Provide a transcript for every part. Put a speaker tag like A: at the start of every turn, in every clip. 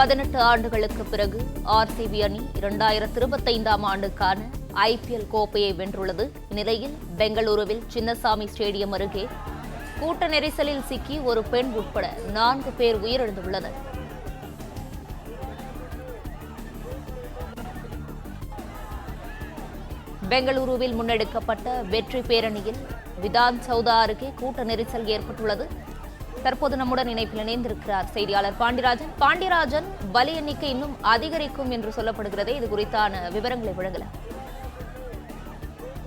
A: பதினெட்டு ஆண்டுகளுக்கு பிறகு ஆர்சிபி அணி இரண்டாயிரத்தி இருபத்தைந்தாம் ஆண்டுக்கான ஐபிஎல் கோப்பையை வென்றுள்ளது. இந்நிலையில் பெங்களூருவில் சின்னசாமி ஸ்டேடியம் அருகே கூட்ட நெரிசலில் சிக்கி ஒரு பெண் உட்பட நான்கு பேர் உயிரிழந்துள்ளனர். பெங்களூருவில் முன்னெடுக்கப்பட்ட வெற்றி பேரணியில் விதான் சௌதா அருகே கூட்ட நெரிசல் ஏற்பட்டுள்ளது. தற்போது நம்முடன் இணைப்பில் இணைந்திருக்கிறார் செய்தியாளர் பாண்டியராஜன். பாண்டியராஜன் பலி எண்ணிக்கை இன்னும் அதிகரிக்கும் என்று சொல்லப்படுகிறதே இது குறித்தான விவரங்களை வழங்கலாம்.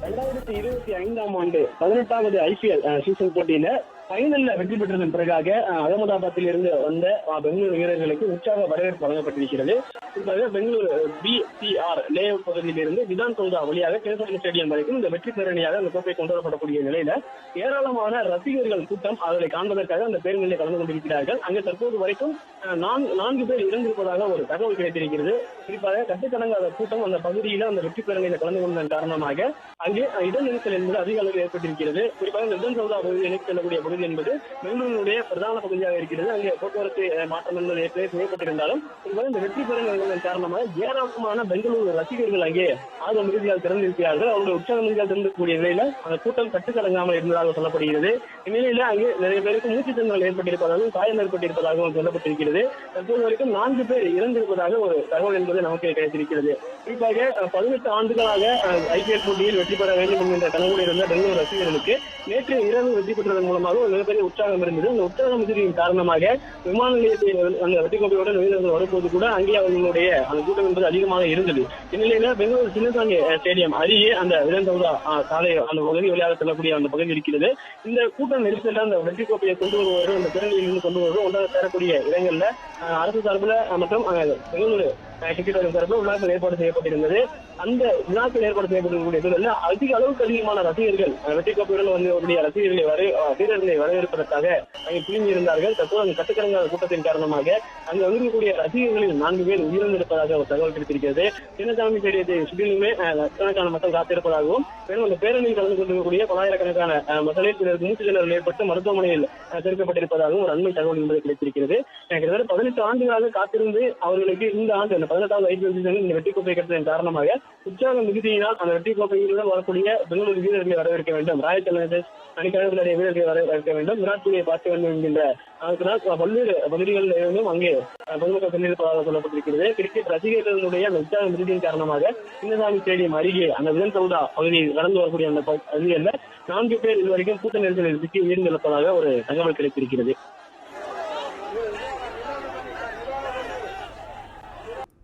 B: ரெண்டாயிரத்தி இருபத்தி ஐந்தாம் ஆண்டு பதினெட்டாவது ஐபிஎல் சீசன் போட்டியில ஃபைனல்ல வெற்றி பெற்றதன் பிறகாக அகமதாபாத்தில் இருந்து வந்த பெங்களூரு வீரர்களுக்கு உற்சாக வரவேற்பு வழங்கப்பட்டிருக்கிறது. குறிப்பாக பெங்களூரு பிசிஆர் லே பகுதியிலிருந்து விதான் சௌதா வழியாக கேசவன் ஸ்டேடியம் வரைக்கும் இந்த வெற்றி பேரணியாக அந்த கோப்பை கொண்டு வரப்படக்கூடிய நிலையில ஏராளமான ரசிகர்கள் கூட்டம் அவர்களை காண்பதற்காக அந்த பேரணியில் கலந்து கொண்டிருக்கிறார்கள். அங்கே தற்போது வரைக்கும் நான்கு பேர் இறந்திருப்பதாக ஒரு தகவல் கிடைத்திருக்கிறது. குறிப்பாக கட்டுக்கடங்காத கூட்டம் அந்த பகுதியில அந்த வெற்றி பேரணியில் கலந்து கொண்டதன் காரணமாக அங்கே இட நெரிசல் என்பது அதிக அளவில் ஏற்பட்டிருக்கிறது. குறிப்பாக இந்த விதான் சௌதா பகுதியில் செல்லக்கூடிய பகுதி என்பது பெங்களூருடைய பிரதான பகுதியாக இருக்கிறது. அங்கே போக்குவரத்து அஹ், மாற்றம் என்பது ஏற்கனவே செய்யப்பட்டிருந்தாலும் குறிப்பாக இந்த வெற்றி பெறுங்கள் காரணமாக ஏராளமான பெங்களூரு ரசிகர்கள் அங்கே ஆர்வம் மிகுதியால் திறந்திருக்கிறார்கள் அவருடைய உற்சாக மிகுதியால் திறந்திருக்கக்கூடிய நிலையில அந்த கூட்டம் கட்டுக்கடங்காமல் இருந்ததாக சொல்லப்படுகிறது. இந்நிலையில அங்கே நிறைய பேருக்கு மூச்சு திறன்கள் ஏற்பட்டிருப்பதாகவும் காயம் ஏற்பட்டிருப்பதாகவும் சொல்லப்பட்டிருக்கிறது. தற்போது வரைக்கும் நான்கு பேர் இறந்திருப்பதாக ஒரு தகவல் என்பது நமக்கு கிடைத்திருக்கிறது. குறிப்பாக பதினெட்டு ஆண்டுகளாக ஐபிஎல் போட்டியில் வெற்றி பெற வேண்டும் என்கின்ற கனவுடன் இருந்த பெங்களூர் ரசிகர்களுக்கு நேற்று இரவு வெற்றி பெற்றதன் மூலமாக ஒரு மிகப்பெரிய உற்சாகம் இருந்தது. அந்த உற்சாகம் மிகுதியின் காரணமாக விமான நிலையத்தை அந்த வெற்றி கோப்பையுடன் வீரர்கள் வரும்போது கூட அங்கே அவர்களுடைய அந்த கூட்டம் என்பது அதிகமாக இருந்தது. இந்நிலையில பெங்களூர் சின்னசாமி ஸ்டேடியம் அருகே அந்த விதன் சாலை அந்த பகுதி வழியாக செல்லக்கூடிய அந்த பகுதி இருக்கிறது. இந்த கூட்டம் நெரிசலில் அந்த வெற்றி கோப்பையை கொண்டு வருவதும் அந்த பேரணியில் இருந்து கொண்டு வருவதும் ஒன்றாக சேரக்கூடிய இடங்கள்ல அரசு சார்பில் மற்றும் அஹ், பெங்களூரு சார்பில் விழாக்கள் ஏற்பாடு செய்யப்பட்டிருந்தது. அந்த விழாக்கள் ஏற்பாடு செய்யப்பட்டிருக்கக்கூடிய சூழலில் அதிக அளவுக்கு அதிகமான ரசிகர்கள் அஹ், வெற்றி கோப்பையுடன் வந்தவருடைய ரசிகர்களை வரை வீரர்களை வரவேற்பதற்காக அங்கே குழுமி தற்போது அந்த கட்டுக்கடங்காத கூட்டத்தின் காரணமாக அங்கு வந்திருக்கக்கூடிய ரசிகர்களில் நான்கு பேர் உயிரிழந்திருப்பதாக ஒரு தகவல் கிடைத்திருக்கிறது சின்னசாமி ஸ்டேடியத்தை சுற்றிலுமே அஹ், லட்சக்கணக்கான மக்கள் காத்திருப்பதாகவும் மேலும் அந்த பேரணியில் கலந்து கொண்டிருக்கக்கூடிய பலாயிரக்கணக்கான மக்களில் சிலர் மூச்சு திணறல் ஏற்பட்டு மருத்துவமனையில் சேர்க்கப்பட்டிருப்பதாகவும் ஒரு அண்மை தகவல் என்பது கிடைத்திருக்கிறது. கிட்டத்தட்ட பதினெட்டு ஆண்டுகளாக காத்திருந்து அவர்களுக்கு இந்த ஆண்டு அந்த பதினெட்டாவது ஐபிஎல் சீசனில் இந்த வெற்றி கோப்பை கிடைத்ததன் காரணமாக உற்சாக மிகுதியினால் அந்த வெற்றி கோப்பைகளுடன் வரக்கூடிய பெங்களூரு வீரர்களை வரவேற்க வேண்டும். ராயல் சேலஞ்சர்ஸ் அணிக்கழகத்தினுடைய வீரர்களை வரவேற்க வேண்டும். விராட் கோலியை பார்க்க வேண்டும் என்கின்ற அதனால் பல்வேறு பகுதிகளில் இருந்தும் அங்கே பொதுமக்கள் சென்றிருப்பதாக சொல்லப்பட்டிருக்கிறது. கிரிக்கெட் ரசிகர்களுடைய அந்த உற்சாக மிகுதியின் காரணமாக சின்னசாமி ஸ்டேடியம் அருகே அந்த விதன் சவுதா பகுதியில் கடந்து வரக்கூடிய அந்த பகு- நான்கு பேர் இதுவரைக்கும் கூட்ட நெரிசலில் சிக்கி உயிரிழப்பதாக ஒரு தகவல் கிடைத்திருக்கிறது.